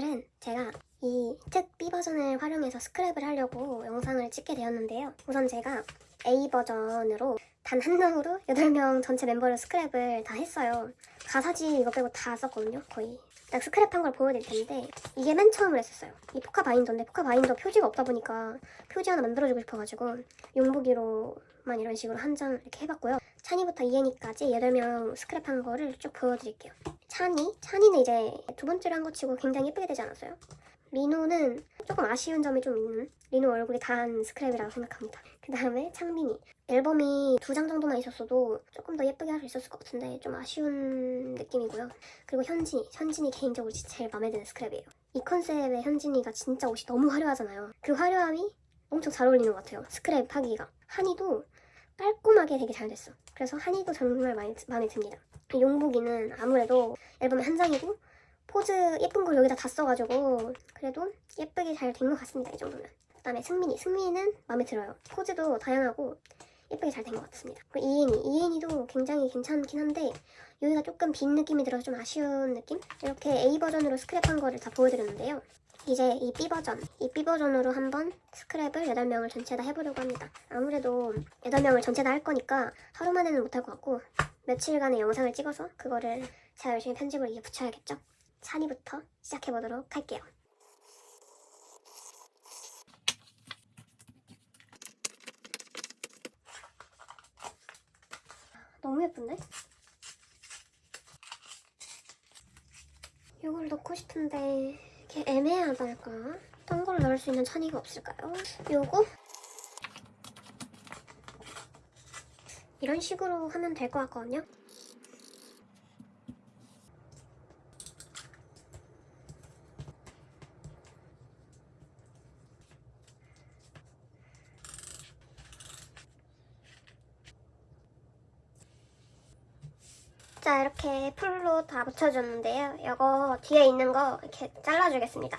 오늘은 제가 이특 B 버전을 활용해서 스크랩을 하려고 영상을 찍게 되었는데요. 우선 제가 A 버전으로 단한 명으로 8명 전체 멤버를 스크랩을 다 했어요. 가사지 이거 빼고 다 썼거든요, 거의. 딱 스크랩한 걸 보여드릴 텐데 이게 맨 처음으로 했었어요. 이 포카 바인더인데 포카 바인더 표지가 없다 보니까 표지 하나 만들어주고 싶어가지고 용보기로만 이런 식으로 한 장 이렇게 해봤고요. 찬이부터 이혜니까지 8명 스크랩한 거를 쭉 보여드릴게요. 찬이? 찬이는 이제 두 번째로 한 거 치고 굉장히 예쁘게 되지 않았어요? 리노는 조금 아쉬운 점이 좀 있는 리노 얼굴이 단 스크랩이라고 생각합니다. 그 다음에 창민이 앨범이 두 장 정도만 있었어도 조금 더 예쁘게 할 수 있었을 것 같은데 좀 아쉬운 느낌이고요. 그리고 현진이, 현진이 개인적으로 제일 마음에 드는 스크랩이에요. 이 컨셉의 현진이가 진짜 옷이 너무 화려하잖아요. 그 화려함이 엄청 잘 어울리는 것 같아요. 스크랩 하기가. 한이도 깔끔하게 되게 잘 됐어. 그래서 한이도 정말 많이, 마음에 듭니다. 용복이는 아무래도 앨범의 한 장이고 포즈 예쁜 걸 여기다 다 써가지고 그래도 예쁘게 잘 된 것 같습니다. 이 정도면. 그 다음에 승민이. 승민이는 마음에 들어요. 포즈도 다양하고 예쁘게 잘 된 것 같습니다. 그리고 이엔이. 이엔이도 굉장히 괜찮긴 한데 여기가 조금 빈 느낌이 들어서 좀 아쉬운 느낌? 이렇게 A 버전으로 스크랩한 거를 다 보여드렸는데요. 이제 이 B 버전, 이 B 버전으로 한번 스크랩을 8명을 전체 다 해보려고 합니다. 아무래도 8명을 전체 다 할 거니까 하루 만에는 못할 것 같고 며칠간의 영상을 찍어서 그거를 제가 열심히 편집을 이제 붙여야겠죠? 찬이부터 시작해보도록 할게요. 너무 예쁜데? 이걸 넣고 싶은데 이게 애매하달까? 딴 걸 넣을 수 있는 찬이가 없을까요? 요거? 이런 식으로 하면 될 것 같거든요? 자 이렇게 풀로 다 붙여줬는데요. 이거 뒤에 있는 거 이렇게 잘라주겠습니다.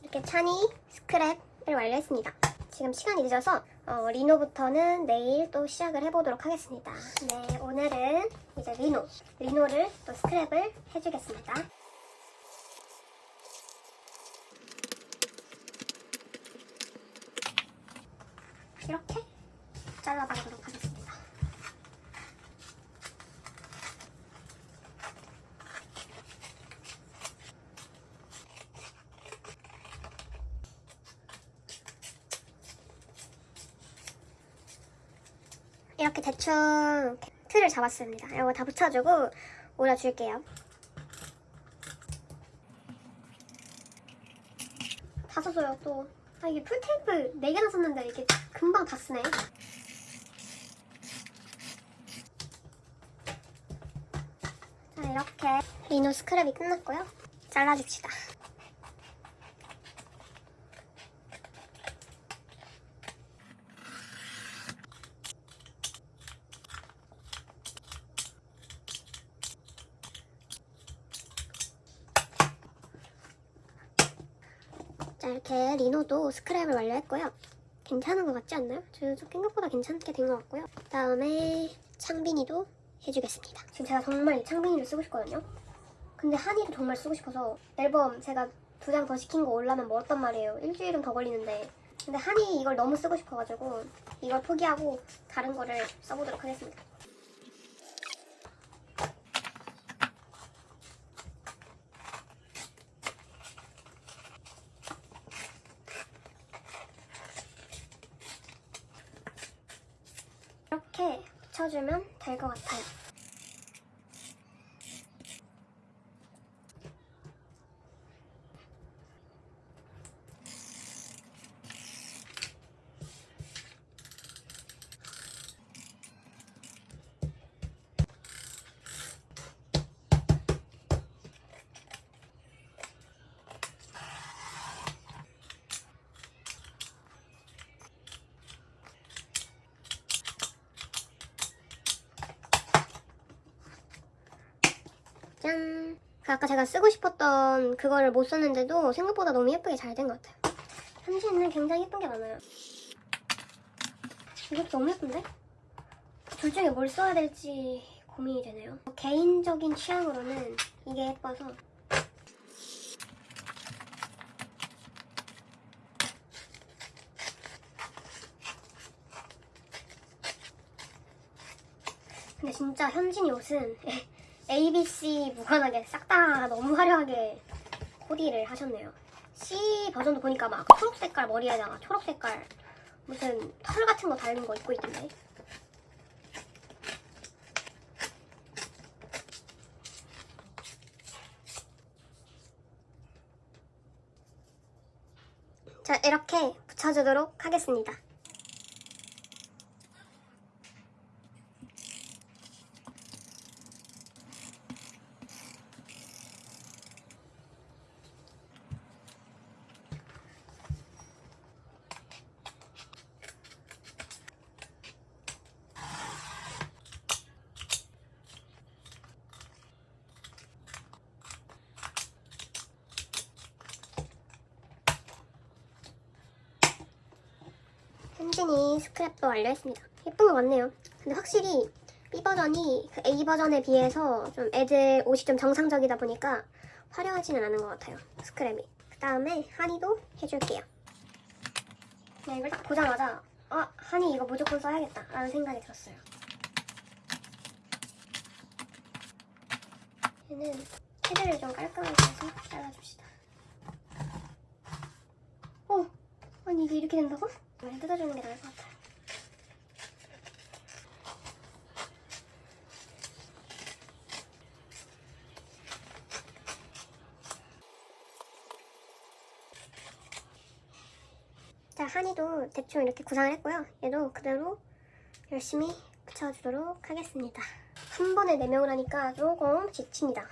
이렇게 찬이 스크랩을 완료했습니다. 지금 시간이 늦어서 어, 리노부터는 내일 또 시작을 해보도록 하겠습니다. 네, 오늘은 이제 리노, 리노를 또 스크랩을 해주겠습니다. 이렇게 잘라보도록 하겠습니다. 이렇게 대충 틀을 잡았습니다. 이거 다 붙여주고 올려줄게요. 다 썼어요 또. 아 이게 풀테이프 4개나 썼는데 이게 금방 다 쓰네. 자 이렇게 리노 스크랩이 끝났고요. 잘라줍시다. 자 리노도 스크랩을 완료했고요. 괜찮은 것 같지 않나요? 저도 생각보다 괜찮게 된 것 같고요. 다음에 창빈이도 해주겠습니다. 지금 제가 정말 이 창빈이를 쓰고 싶거든요. 근데 한이도 정말 쓰고 싶어서 앨범 제가 두 장 더 시킨 거 올라면 멀었단 말이에요. 일주일은 더 걸리는데. 근데 한이 이걸 너무 쓰고 싶어가지고 이걸 포기하고 다른 거를 써보도록 하겠습니다. 붙여주면 될 것 같아요. 짠! 그 아까 제가 쓰고 싶었던 그거를 못 썼는데도 생각보다 너무 예쁘게 잘 된 것 같아요. 현지는 굉장히 예쁜 게 많아요. 이것도 너무 예쁜데? 둘 중에 뭘 써야 될지 고민이 되네요. 개인적인 취향으로는 이게 예뻐서 근데 진짜 현진이 옷은 ABC 무관하게 싹 다 너무 화려하게 코디를 하셨네요. C 버전도 보니까 막 초록 색깔 머리에다가 초록 색깔 무슨 털 같은 거 달린 거 입고 있던데. 자, 이렇게 붙여주도록 하겠습니다. 현진이 스크랩도 완료했습니다. 예쁜 거 같네요. 근데 확실히 B 버전이 그 A 버전에 비해서 좀 애들 옷이 좀 정상적이다 보니까 화려하지는 않은 것 같아요. 스크랩이. 그 다음에 한이도 해줄게요. 그냥 이걸 딱 보자마자 아 한이 이거 무조건 써야겠다 라는 생각이 들었어요. 얘는 헤드를 좀 깔끔하게 해서 잘라줍시다. 어? 아니 이게 이렇게 된다고? 이걸 뜯어주는 게 나을 것 같아요. 자, 한이도 대충 이렇게 구상을 했고요. 얘도 그대로 열심히 붙여주도록 하겠습니다. 한 번에 4명을 하니까 조금 지칩니다.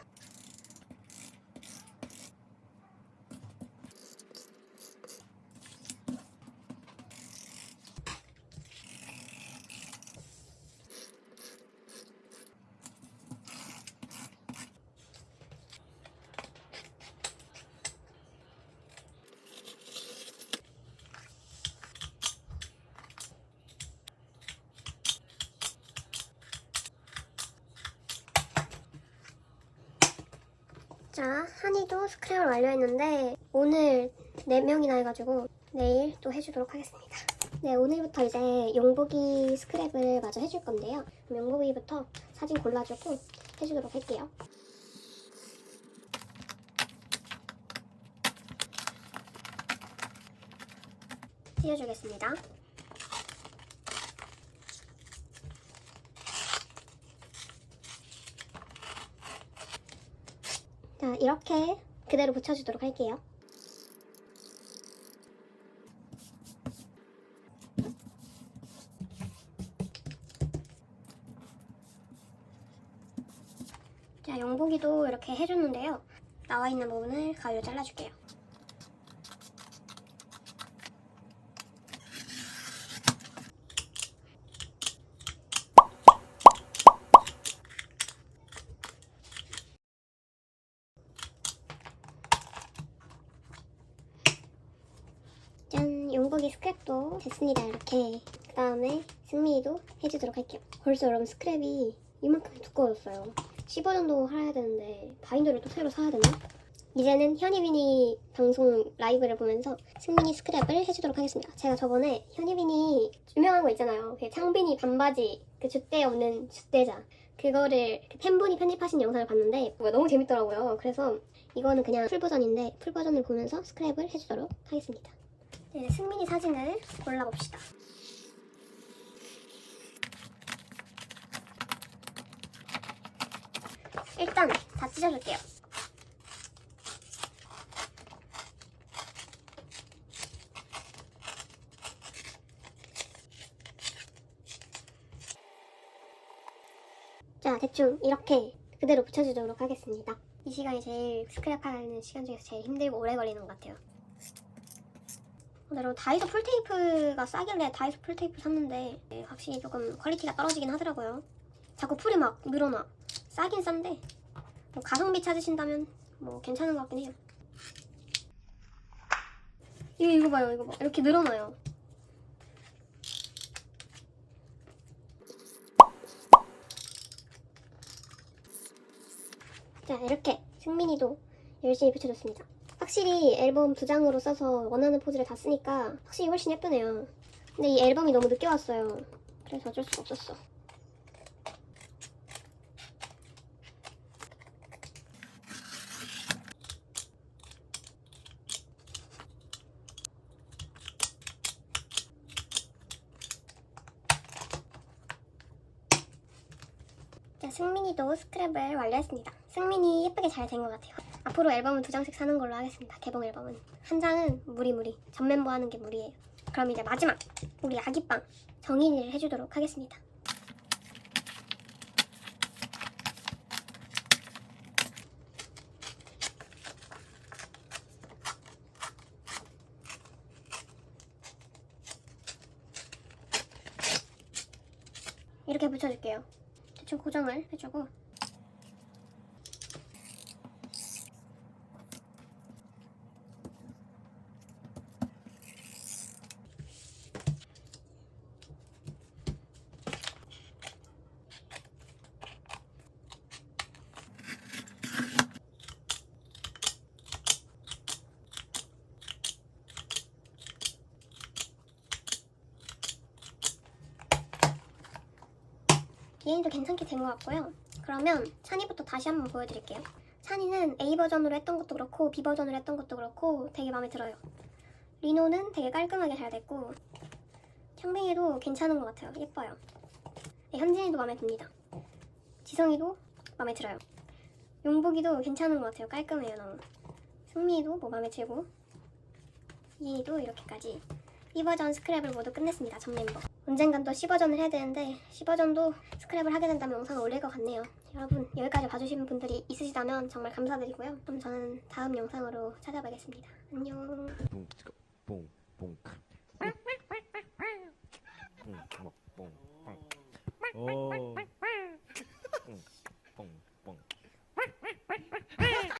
자, 한이도 스크랩을 완료했는데 오늘 4명이나 해가지고 내일 또 해주도록 하겠습니다. 네, 오늘부터 이제 용복이 스크랩을 마저 해줄 건데요. 용복이부터 사진 골라주고 해주도록 할게요. 띄워주겠습니다. 자, 이렇게 그대로 붙여주도록 할게요. 자, 영복이도 이렇게 해줬는데요. 나와 있는 부분을 가위로 잘라줄게요. 짠! 용복이 스크랩도 됐습니다. 이렇게. 그 다음에 승민이도 해주도록 할게요. 벌써 여러분 스크랩이 이만큼 두꺼워졌어요. 15 정도 할아야 되는데 바인더를 또 새로 사야 되나? 이제는 현이빈이 방송 라이브를 보면서 승민이 스크랩을 해주도록 하겠습니다. 제가 저번에 현이빈이 유명한 거 있잖아요. 그 창빈이 반바지 그 줏대 없는 줏대자 그거를 그 팬분이 편집하신 영상을 봤는데 뭐가 너무 재밌더라고요. 그래서 이거는 그냥 풀 버전인데 풀 버전을 보면서 스크랩을 해주도록 하겠습니다. 네, 승민이 사진을 골라봅시다. 일단 다 찢어줄게요. 자, 대충 이렇게 그대로 붙여주도록 하겠습니다. 이 시간이 제일 스크랩하는 시간 중에서 제일 힘들고 오래 걸리는 것 같아요. 여러분 다이소 풀테이프가 싸길래 다이소 풀테이프 샀는데 네, 확실히 조금 퀄리티가 떨어지긴 하더라고요. 자꾸 풀이 막 늘어나. 싸긴 싼데 뭐 가성비 찾으신다면 뭐 괜찮은 것 같긴 해요. 이거 이거 봐요 이거 봐 이렇게 늘어나요. 자 이렇게 승민이도 열심히 붙여줬습니다. 확실히 앨범 두 장으로 써서 원하는 포즈를 다 쓰니까 확실히 훨씬 예쁘네요. 근데 이 앨범이 너무 늦게 왔어요. 그래서 어쩔 수가 없었어. 자, 승민이도 스크랩을 완료했습니다. 승민이 예쁘게 잘 된 것 같아요. 앞으로 앨범은 두 장씩 사는 걸로 하겠습니다. 개봉 앨범은 한 장은 무리 무리 전 멤버 하는 게 무리예요. 그럼 이제 마지막 우리 아기빵 정인이를 해주도록 하겠습니다. 이렇게 붙여줄게요. 대충 고정을 해주고 얘도 괜찮게 된 것 같고요. 그러면 찬이부터 다시 한번 보여드릴게요. 찬이는 A 버전으로 했던 것도 그렇고 B 버전으로 했던 것도 그렇고 되게 마음에 들어요. 리노는 되게 깔끔하게 잘 됐고 창빈이도 괜찮은 것 같아요. 예뻐요. 네, 현진이도 마음에 듭니다. 지성이도 마음에 들어요. 용복이도 괜찮은 것 같아요. 깔끔해요 너무. 승미도 뭐 마음에 들고 이도 이렇게까지 B버전 스크랩을 모두 끝냈습니다. 전 멤버. 언젠간 또 10버전을 해야 되는데 10버전도 스크랩을 하게 된다면 영상을 올릴 것 같네요. 여러분 여기까지 봐주신 분들이 있으시다면 정말 감사드리고요. 그럼 저는 다음 영상으로 찾아뵙겠습니다. 안녕. 오.